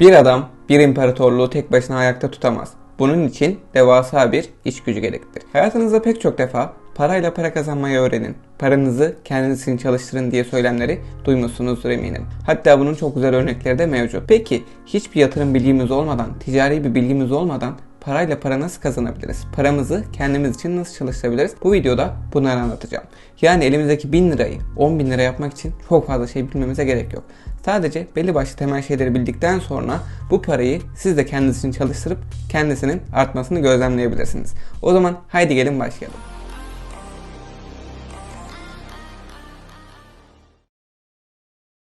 Bir adam bir imparatorluğu tek başına ayakta tutamaz. Bunun için devasa bir iş gücü gerektir. Hayatınızda pek çok defa parayla para kazanmayı öğrenin. Paranızı kendiniz için çalıştırın diye söylemleri duymuşsunuzdur eminim. Hatta bunun çok güzel örnekleri de mevcut. Peki hiçbir yatırım bilgimiz olmadan, ticari bir bilgimiz olmadan parayla para nasıl kazanabiliriz? Paramızı kendimiz için nasıl çalıştırabiliriz? Bu videoda bunları anlatacağım. Yani elimizdeki 1000 lirayı 10 bin lira yapmak için çok fazla şey bilmemize gerek yok. Sadece belli başlı temel şeyleri bildikten sonra bu parayı siz de kendiniz için çalıştırıp kendisinin artmasını gözlemleyebilirsiniz. O zaman haydi gelin başlayalım.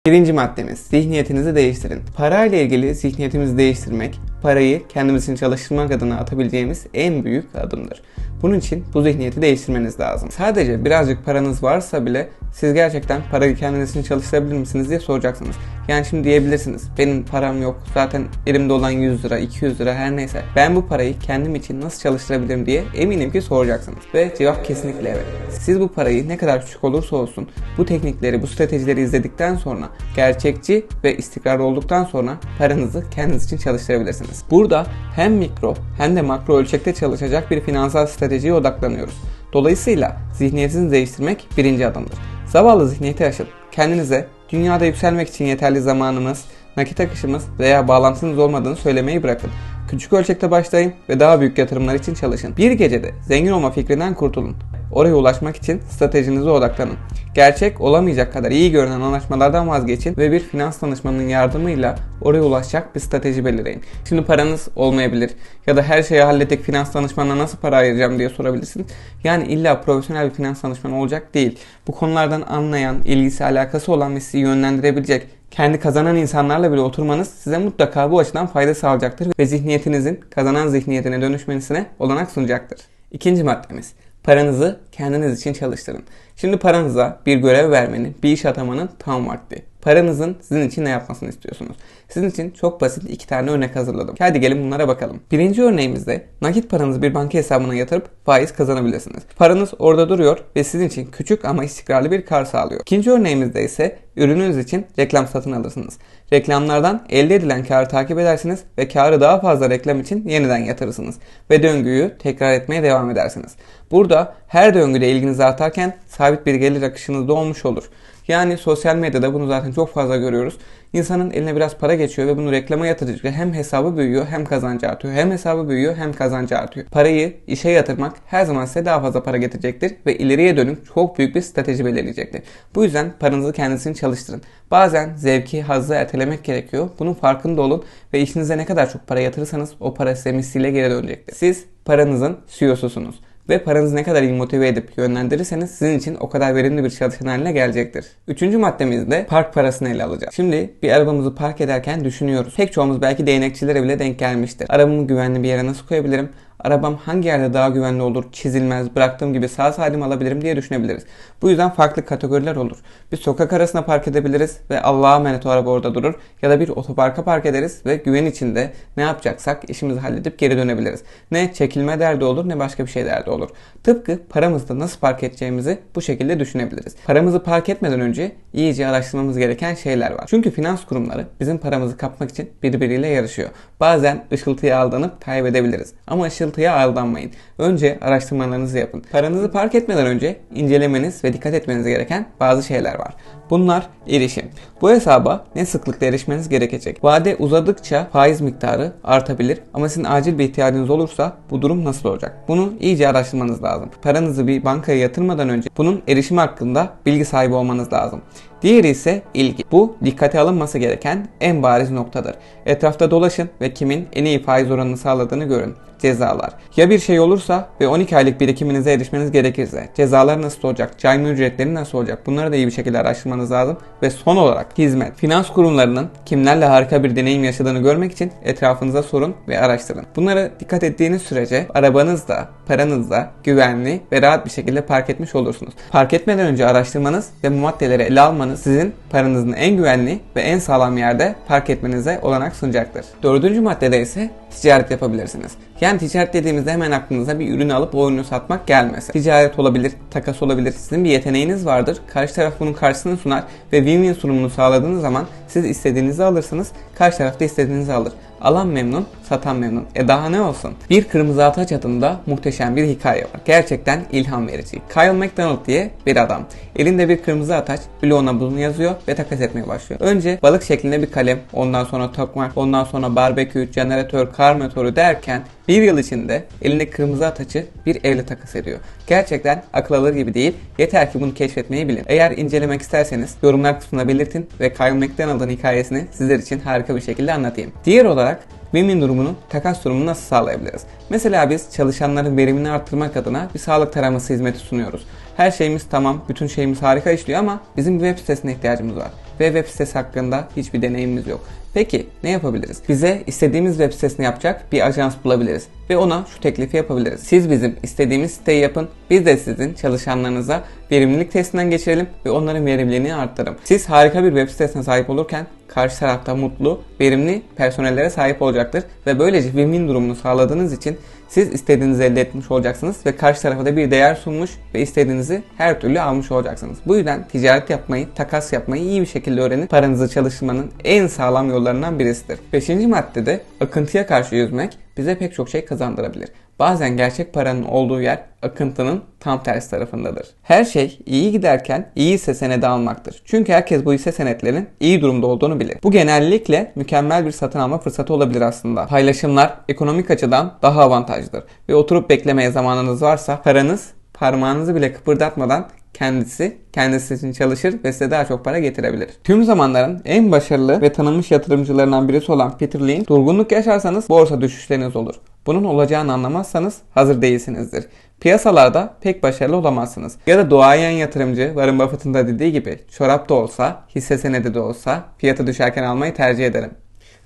Birinci maddemiz zihniyetinizi değiştirin. Parayla ilgili zihniyetimizi değiştirmek, parayı kendimiz için çalıştırmak adına atabileceğimiz en büyük adımdır. Bunun için bu zihniyeti değiştirmeniz lazım. Sadece birazcık paranız varsa bile siz gerçekten parayı kendiniz için çalıştırabilir misiniz diye soracaksınız. Yani şimdi diyebilirsiniz benim param yok zaten elimde olan 100 lira 200 lira her neyse ben bu parayı kendim için nasıl çalıştırabilirim diye eminim ki soracaksınız. Ve cevap kesinlikle evet. Siz bu parayı ne kadar küçük olursa olsun bu teknikleri bu stratejileri izledikten sonra gerçekçi ve istikrarlı olduktan sonra paranızı kendiniz için çalıştırabilirsiniz. Burada hem mikro hem de makro ölçekte çalışacak bir finansal stratejiye odaklanıyoruz. Dolayısıyla zihniyetinizi değiştirmek birinci adımdır. Zavallı zihniyeti aşıp kendinize dünyada yükselmek için yeterli zamanımız, nakit akışımız veya bağlantınız olmadığını söylemeyi bırakın. Küçük ölçekte başlayın ve daha büyük yatırımlar için çalışın. Bir gecede zengin olma fikrinden kurtulun. Oraya ulaşmak için stratejinize odaklanın. Gerçek olamayacak kadar iyi görünen anlaşmalardan vazgeçin ve bir finans danışmanının yardımıyla oraya ulaşacak bir strateji belirleyin. Şimdi paranız olmayabilir ya da her şeyi hallettik finans danışmanına nasıl para ayıracağım diye sorabilirsiniz. Yani illa profesyonel bir finans danışmanı olacak değil. Bu konulardan anlayan, ilgisi alakası olan ve sizi yönlendirebilecek kendi kazanan insanlarla bile oturmanız size mutlaka bu açıdan fayda sağlayacaktır ve zihniyetinizin kazanan zihniyetine dönüşmesine olanak sunacaktır. İkinci maddemiz Paranızı kendiniz için çalıştırın. Şimdi paranıza bir görev vermenin, bir iş atamanın tam vakti. Paranızın sizin için ne yapmasını istiyorsunuz? Sizin için çok basit iki tane örnek hazırladım. Hadi gelin bunlara bakalım. Birinci örneğimizde nakit paranızı bir banka hesabına yatırıp faiz kazanabilirsiniz. Paranız orada duruyor ve sizin için küçük ama istikrarlı bir kar sağlıyor. İkinci örneğimizde ise ürününüz için reklam satın alırsınız. Reklamlardan elde edilen karı takip edersiniz ve karı daha fazla reklam için yeniden yatırırsınız ve döngüyü tekrar etmeye devam edersiniz. Burada her döngüde ilginiz artarken sabit bir gelir akışınız da olmuş olur. Yani sosyal medyada bunu zaten çok fazla görüyoruz. İnsanın eline biraz para geçiyor ve bunu reklama yatırınca hem hesabı büyüyor hem kazancı artıyor. Hem hesabı büyüyor hem kazancı artıyor. Parayı işe yatırmak her zaman size daha fazla para getirecektir ve ileriye dönük çok büyük bir strateji belirleyecektir. Bu yüzden paranızı kendisini çalıştırın. Bazen zevki, hazzı ertelemek gerekiyor. Bunun farkında olun ve işinize ne kadar çok para yatırırsanız o para size misliyle geri dönecektir. Siz paranızın CEO'susunuz ve paranızı ne kadar iyi motive edip yönlendirirseniz sizin için o kadar verimli bir çalışan haline gelecektir. Üçüncü maddemizde park parasını ele alacağız. Şimdi bir arabamızı park ederken düşünüyoruz. Pek çoğumuz belki değnekçilere bile denk gelmiştir. Arabamı güvenli bir yere nasıl koyabilirim? Arabam hangi yerde daha güvenli olur, çizilmez, bıraktığım gibi sağ salim alabilirim diye düşünebiliriz. Bu yüzden farklı kategoriler olur. Bir sokak arasına park edebiliriz ve Allah'a emanet o araba orada durur. Ya da bir otoparka park ederiz ve güven içinde ne yapacaksak işimizi halledip geri dönebiliriz. Ne çekilme derdi olur ne başka bir şey derdi olur. Tıpkı paramızda nasıl park edeceğimizi bu şekilde düşünebiliriz. Paramızı park etmeden önce iyice araştırmamız gereken şeyler var. Çünkü finans kurumları bizim paramızı kapmak için birbiriyle yarışıyor. Bazen ışıltıya aldanıp kaybedebiliriz. Ama ışıltı ışıltıya aldanmayın. Önce araştırmalarınızı yapın. Paranızı park etmeden önce incelemeniz ve dikkat etmeniz gereken bazı şeyler var. Bunlar erişim. Bu hesaba ne sıklıkla erişmeniz gerekecek. Vade uzadıkça faiz miktarı artabilir ama sizin acil bir ihtiyacınız olursa bu durum nasıl olacak? Bunu iyice araştırmanız lazım. Paranızı bir bankaya yatırmadan önce bunun erişimi hakkında bilgi sahibi olmanız lazım. Diğeri ise ilgi. Bu dikkate alınması gereken en bariz noktadır. Etrafta dolaşın ve kimin en iyi faiz oranını sağladığını görün. Cezalar. Ya bir şey olursa ve 12 aylık birikiminize erişmeniz gerekirse cezalar nasıl olacak? Cayma ücretleri nasıl olacak? Bunları da iyi bir şekilde araştırmanız lazım. Ve son olarak hizmet. Finans kurumlarının kimlerle harika bir deneyim yaşadığını görmek için etrafınıza sorun ve araştırın. Bunlara dikkat ettiğiniz sürece arabanızda, paranızda güvenli ve rahat bir şekilde park etmiş olursunuz. Park etmeden önce araştırmanız ve bu maddeleri ele almanız sizin paranızın en güvenli ve en sağlam yerde park etmenize olanak sunacaktır. Dördüncü maddede ise ticaret yapabilirsiniz. Yani ticaret dediğimizde hemen aklınıza bir ürünü alıp o ürünü satmak gelmez. Ticaret olabilir, takas olabilir. Sizin bir yeteneğiniz vardır. Karşı taraf bunun karşısını sunar ve win-win sunumunu sağladığınız zaman siz istediğinizi alırsınız. Karşı taraf da istediğinizi alır. Alan memnun, satan memnun. E daha ne olsun? Bir Kırmızı Ataç adında muhteşem bir hikaye var. Gerçekten ilham verici. Kyle McDonald diye bir adam. Elinde bir kırmızı ataç, bloğuna bunu yazıyor ve takas etmeye başlıyor. Önce balık şeklinde bir kalem, ondan sonra tokmak, ondan sonra barbekü, jeneratör, kar motoru derken bir yıl içinde elinde kırmızı ataçı bir evle takas ediyor. Gerçekten akıl alır gibi değil. Yeter ki bunu keşfetmeyi bilin. Eğer incelemek isterseniz yorumlar kısmına belirtin ve Kyle McDonald'ın hikayesini sizler için harika bir şekilde anlatayım. Diğer olarak Win-win durumunu, takas durumunu nasıl sağlayabiliriz? Mesela biz çalışanların verimini arttırmak adına bir sağlık taraması hizmeti sunuyoruz. Her şeyimiz tamam, bütün şeyimiz harika işliyor ama bizim bir web sitesine ihtiyacımız var. Ve web sitesi hakkında hiçbir deneyimimiz yok. Peki ne yapabiliriz? Bize istediğimiz web sitesini yapacak bir ajans bulabiliriz ve ona şu teklifi yapabiliriz. Siz bizim istediğimiz siteyi yapın, biz de sizin çalışanlarınıza verimlilik testinden geçirelim ve onların verimliliğini arttıralım. Siz harika bir web sitesine sahip olurken karşı tarafta mutlu, verimli personellere sahip olacaktır ve böylece win-win durumunu sağladığınız için siz istediğinizi elde etmiş olacaksınız ve karşı tarafa da bir değer sunmuş ve istediğinizi her türlü almış olacaksınız. Bu yüzden ticaret yapmayı, takas yapmayı iyi bir şekilde öğrenin. Paranızı çalıştırmanın en sağlam yollarından birisidir. Beşinci maddede akıntıya karşı yüzmek bize pek çok şey kazandırabilir. Bazen gerçek paranın olduğu yer akıntının tam tersi tarafındadır. Her şey iyi giderken iyi hisse senedi almaktır. Çünkü herkes bu hisse senetlerin iyi durumda olduğunu bilir. Bu genellikle mükemmel bir satın alma fırsatı olabilir aslında. Paylaşımlar ekonomik açıdan daha avantajlıdır. Ve oturup beklemeye zamanınız varsa paranız parmağınızı bile kıpırdatmadan kendisi kendisi için çalışır ve size daha çok para getirebilir. Tüm zamanların en başarılı ve tanınmış yatırımcılarından birisi olan Peter Lynch, durgunluk yaşarsanız borsa düşüşleriniz olur. Bunun olacağını anlamazsanız hazır değilsinizdir. Piyasalarda pek başarılı olamazsınız. Ya da doğayan yatırımcı Warren Buffett'ın da dediği gibi çorap da olsa, hisse senedi de olsa fiyatı düşerken almayı tercih ederim.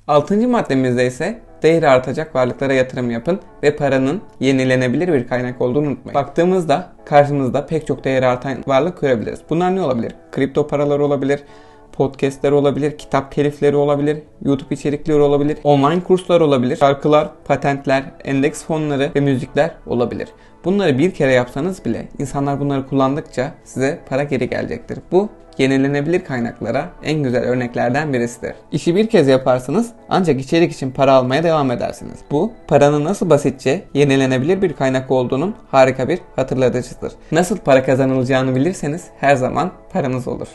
Altıncı maddemizde ise değeri artacak varlıklara yatırım yapın ve paranın yenilenebilir bir kaynak olduğunu unutmayın. Baktığımızda karşımızda pek çok değeri artan varlık görebiliriz. Bunlar ne olabilir? Kripto paralar olabilir, podcastler olabilir, kitap telifleri olabilir, YouTube içerikleri olabilir, online kurslar olabilir, şarkılar, patentler, endeks fonları ve müzikler olabilir. Bunları bir kere yapsanız bile insanlar bunları kullandıkça size para geri gelecektir. Bu yenilenebilir kaynaklara en güzel örneklerden birisidir. İşi bir kez yaparsınız ancak içerik için para almaya devam edersiniz. Bu paranın nasıl basitçe yenilenebilir bir kaynak olduğunun harika bir hatırlatıcıdır. Nasıl para kazanılacağını bilirseniz her zaman paranız olur.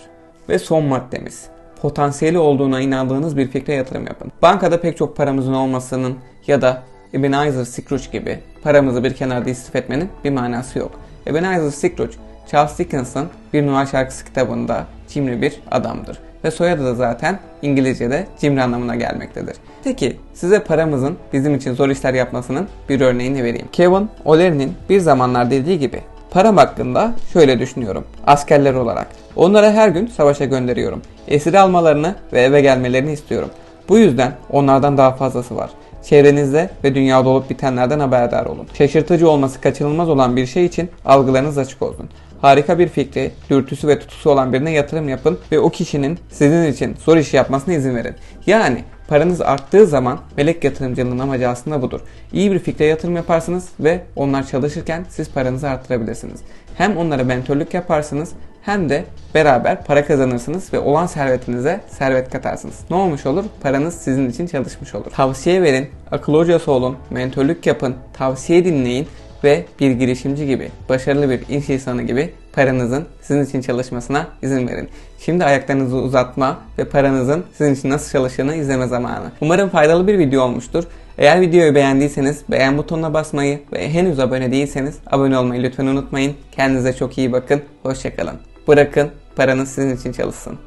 Ve son maddemiz. Potansiyeli olduğuna inandığınız bir fikre yatırım yapın. Bankada pek çok paramızın olmasının ya da Ebenezer Scrooge gibi paramızı bir kenarda istif etmenin bir manası yok. Ebenezer Scrooge, Charles Dickens'ın bir Noel şarkısı kitabında cimri bir adamdır. Ve soyadı da zaten İngilizce'de cimri anlamına gelmektedir. Peki size paramızın bizim için zor işler yapmasının bir örneğini vereyim. Kevin O'Leary'nin bir zamanlar dediği gibi Param hakkında şöyle düşünüyorum. Askerler olarak. Onlara her gün savaşa gönderiyorum. Esir almalarını ve eve gelmelerini istiyorum. Bu yüzden onlardan daha fazlası var. Çevrenizde ve dünyada olup bitenlerden haberdar olun. Şaşırtıcı olması kaçınılmaz olan bir şey için algılarınız açık olsun. Harika bir fikri, dürtüsü ve tutusu olan birine yatırım yapın ve o kişinin sizin için zor iş yapmasına izin verin. Yani paranız arttığı zaman melek yatırımcılığının amacı aslında budur. İyi bir fikre yatırım yaparsınız ve onlar çalışırken siz paranızı arttırabilirsiniz. Hem onlara mentörlük yaparsınız hem de beraber para kazanırsınız ve olan servetinize servet katarsınız. Ne olmuş olur? Paranız sizin için çalışmış olur. Tavsiye verin, akıl hocası olun, mentörlük yapın, tavsiye dinleyin ve bir girişimci gibi, başarılı bir iş insanı gibi paranızın sizin için çalışmasına izin verin. Şimdi ayaklarınızı uzatma ve paranızın sizin için nasıl çalıştığını izleme zamanı. Umarım faydalı bir video olmuştur. Eğer videoyu beğendiyseniz beğen butonuna basmayı ve henüz abone değilseniz abone olmayı lütfen unutmayın. Kendinize çok iyi bakın. Hoşçakalın. Bırakın paranız sizin için çalışsın.